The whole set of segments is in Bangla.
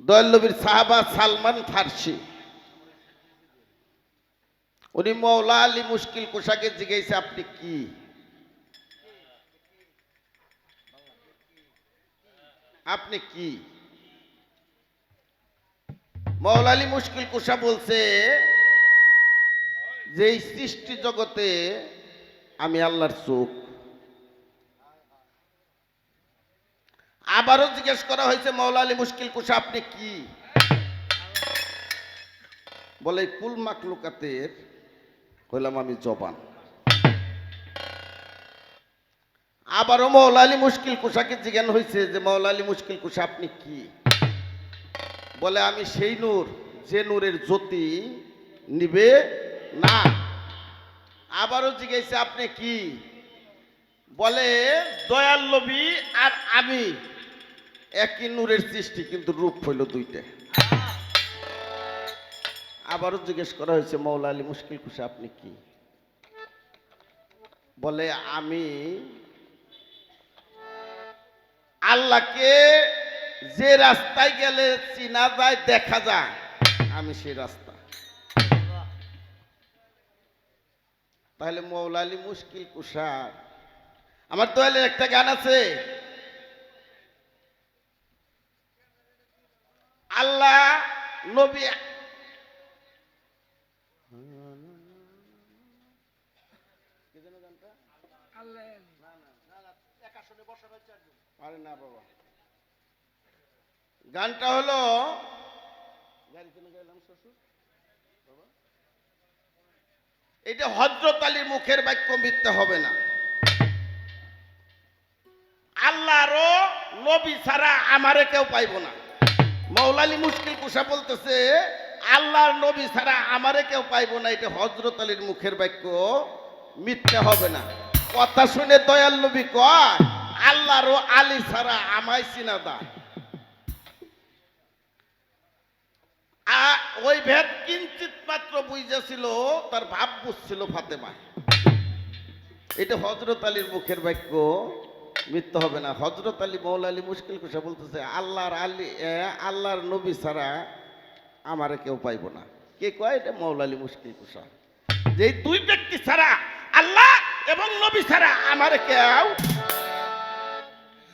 দয়ালবীর সাহাবা সালমান ফার্সি। উনি মৌলা আলী মুশকিল কোষাকে জিজ্ঞেসে আপনি কি? আপনি কি? মৌলা আলী মুশকিল কোষা বলছে যে সৃষ্টি জগতে আমি আল্লাহর চোখ আবারও জিজ্ঞেস করা হয়েছে মৌলা আলী মুশকিল কুসা আপনি কি? বলে, কুল মাকলুকাতের হইলাম আমি জবান। আবারও মৌলা আলী মুশকিল কুসাকে জিজ্ঞান হয়েছে যে মৌলা আলী মুশকিল কুসা আপনি কি? বলে, আমি সেই নূর, যে নূরের জ্যোতি নিবে না। আবারও জিজ্ঞেসে আপনি কি? বলে, দয়াল নবী আর আমি। একই নূরের সৃষ্টি, কিন্তু রূপ হইল দুইটা। আবারও জিজ্ঞেস করা হয়েছে মৌলা আলী মুশকিল খুশি আপনি কি? বলে, আমি আল্লাহকে যে রাস্তায় গেলে চিনা যায়, দেখা যায়, আমি সেই রাস্তা। তাহলে মৌলা আলী মুশকিল কুষার আমার দয়ালে একটা গান আছে আল্লাহ নবী। গানটা হলো এটা হজরত আলীর মুখের বাক্য মিথ্যা হবে না। আল্লাহরও নবী ছাড়া আমারে কেউ পাইব না। মৌলালি মুশকিল কুসা বলতেছে, আল্লাহর নবী ছাড়া আমারে কেউ পাইব না, এটা হজরত আলীর মুখের বাক্য। মিথ্যে হবে না। কথা শুনে দয়াল নবী কয় আল্লাহরও আলী ছাড়া আমায় চিনা দা। ওই ভেদ কিঞ্চিত মাত্র বুঝেছিল, তার ভাব বুঝছিল ফাতেমা। এটা হজরত আলীর মুখের বাক্য। মিথ্যা হবে না। হজরত আলী মৌলা আলী মুশকিল কুসা বলতেছে আল্লাহর আলী আল্লাহর নবী ছাড়া আমারে কেউ পাইব না। কে কয় এটা? মৌলা আলী মুশকিল কুসা যে দুই ব্যক্তি ছাড়া আল্লাহ এবং নবী ছাড়া আমারে কেউ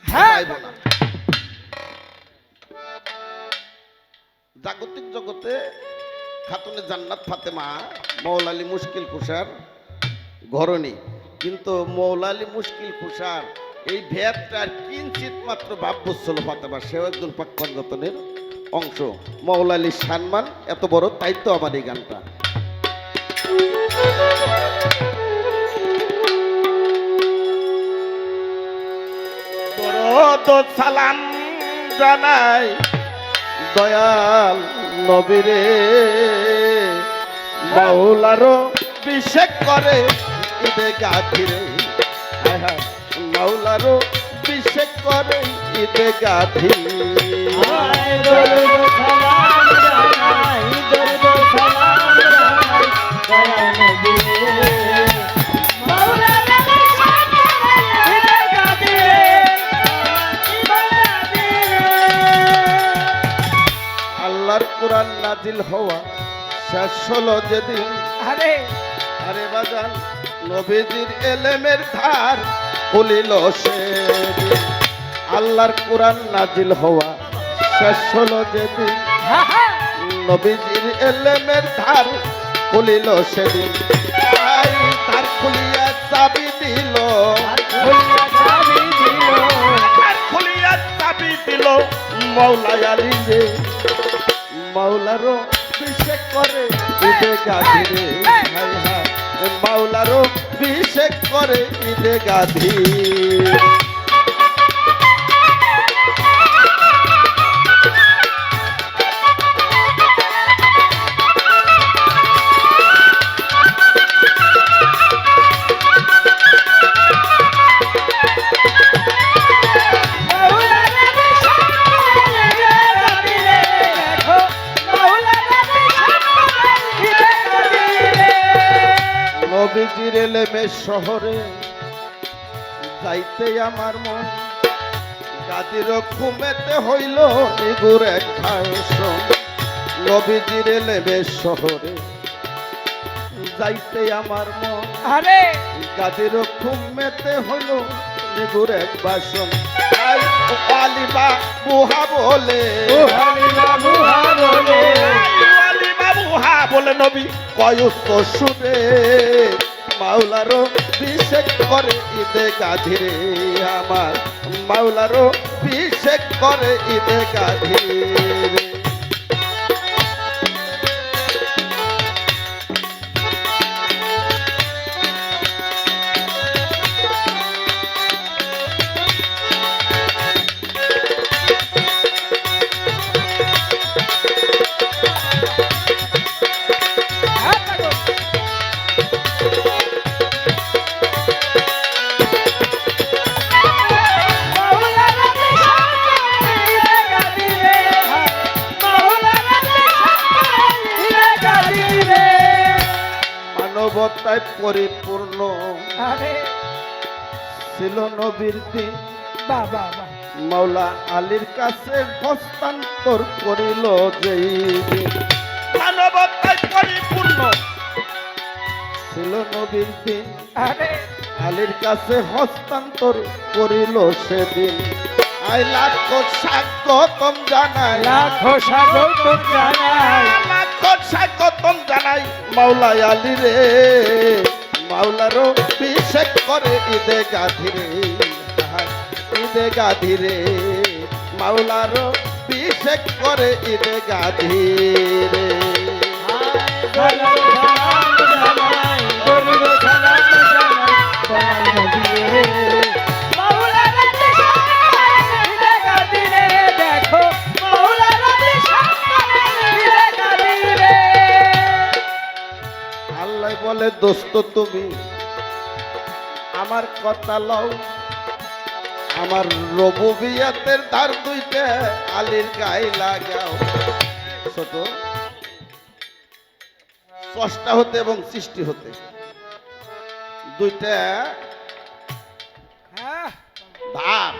পাইব না। জাগতিক জগতে খাতুনে জান্নাত ফাতেমা মৌলালি মুশকিল কুষার ঘরণী। কিন্তু মৌলালি মুশকিল কুষার এই ভেদটার কিঞ্চিত মাত্র বুঝছিল ফাতেমা সেও একজন পাকপাঞ্জতনের অংশ। মৌলালি সম্মান এত বড় তো আমার এই গানটা। সালাম জানাই দয়াল নবীরে। মাওলারও বিশেষ করে হায়, মাওলারও বিশেষ করে ঈদে গাধি। আল্লাহর কোরআন নাজিল হওয়া শেষ হলো যেদিন। আরে। আরে বাজান নবীজির এলেমের ধার খুলিল সেদিন আল্লাহর কোরআন নাজিল হওয়া শেষ হলো যেদিন। নবীজির এলেমের ধার খুলিল সেদিন। তাই ধার খুলিয়া চাবি দিল। ধার খুলিয়া চাবি দিল। মৌলাই আলী যে মাওলারও বিশেষ করে মাওলারও বিশেষ করে ঈদে গাধি। নবীজির এলেমে শহরে যাইতে আমার মন। গাদির ঘুমেতে হইল নিগুর এক নবীজির লেবে শহরে যাইতে আমার মন। আরে! গাদির ঘুমেতে হইল নিগুর এক ভাষণ আলিবা বুহা বলে। আলিবা বুহা বলে। নবী কয়ুত সুরে। মাওলারও বিশেষ করে ঈদে গাধিরে আমার। মাওলারও বিশেষ করে ইদে গাধিরে। পরিপূর্ণ। ছিল নবীর দিন। বাবা মাওলা আলীর কাছে হস্তান্তর করিল যেই দিন। মানবতায় পরিপূর্ণ। ছিল নবীর দিন। আরে। আলীর কাছে হস্তান্তর করিল সেদিন। আই লাখ স্বাগতম জানাই। লাখো স্বাগত জানাই। লাখ স্বাগতম জানাই। মাওলা আলী রে মাওলারও অভিষেক করে ঈদে গাধিরে ঈদে গাধিরে মাওলার অভিষেক করে ঈদে গাধিরে দোস্ত তুমি। আমার কথা লও। আমার রবুবিয়াতের ধার দুইটা আলীর গায়ে লাগাও। ছোট। স্রষ্টা হতে এবং সৃষ্টি হতে। দুইটা হ্যাঁ। ধার।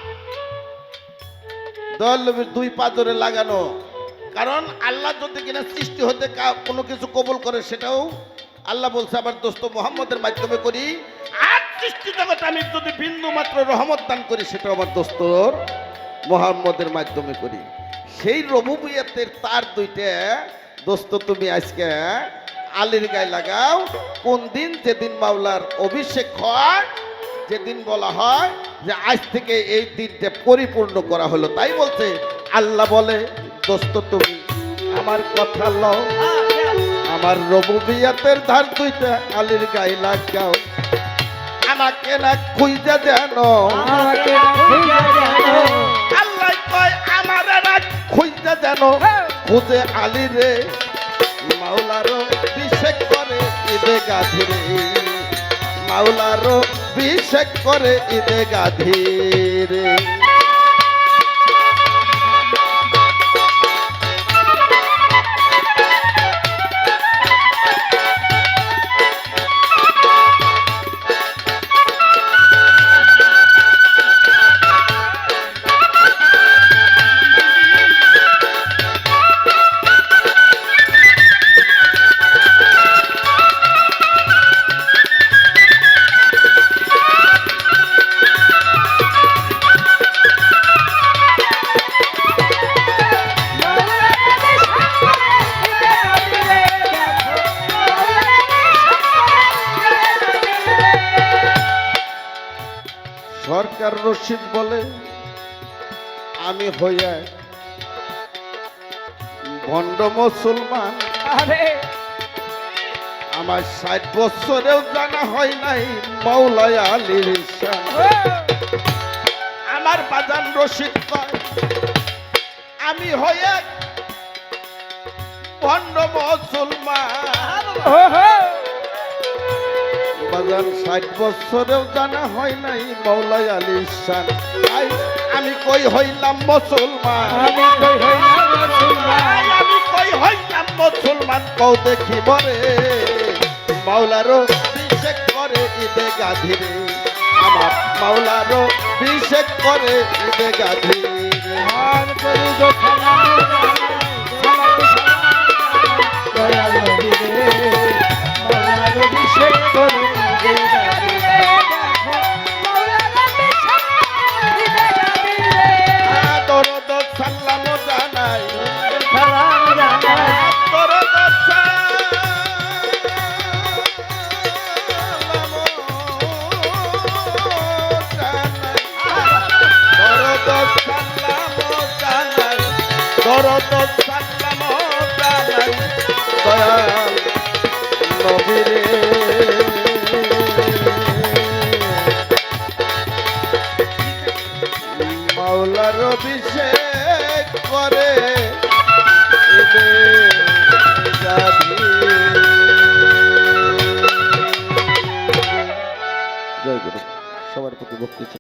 দল দুই পাজরে লাগানো। কারণ আল্লাহ যদি কিনা সৃষ্টি হতে কোনো কিছু কবুল করে সেটাও আল্লাহ বলছে আবার দোস্ত মোহাম্মদের মাধ্যমে করি, আর সৃষ্টি জগতে আমি যদি বিন্দু মাত্র রহমত দান করি সেটা আমার দোস্তর মোহাম্মদের মাধ্যমে করি। সেই রবুবিয়াতের তার দুইটা, দোস্ত, তুমি আজকে আলীর গায়ে লাগাও, কোন দিন যেদিন মাওলার অভিষেক হয়, যেদিন বলা হয় যে আজ থেকে এই দিনটা পরিপূর্ণ করা হলো। তাই বলছে, আল্লাহ বলে, দোস্ত, তুমি আমার কথা লও। আমার রবুবিয়াতের ধার দুইটা আলীর গায়ে লাগাও। আমাকে না খুঁজা জানো আল্লাহ কয় আমার না খুঁজা জানো খুঁজে আলী রে মাওলারও বিশেষ করে ঈদে গাধিরে। মাওলারও বিশেষ করে ঈদে গাধিরে। সরকার হইয়া ভণ্ড মুসলমান। আরে। আমার ষাট বছরেও জানা হয় নাই মৌলায় আলীর আমার বাজান রশিদ কয় আমি হয়ে ভণ্ড মুসলমান। বাজান ষাট বছরেও জানা হয় নাই মৌলাই আলী আমি কই হইলাম মুসলমান আমি কই হইলাম মুসলমান আমি কই হইলাম মুসলমান কও দেখি বরে মাওলারো বিশেষ করে ইদে গাধিরে আমার মাওলারো বিশেষ করে ইদে গাধিরে করি বিশেষ করে জানাই সালাম জানাই তোর দরদ সালাম জানাই দয়াল নবীরে মাওলার বিশেষ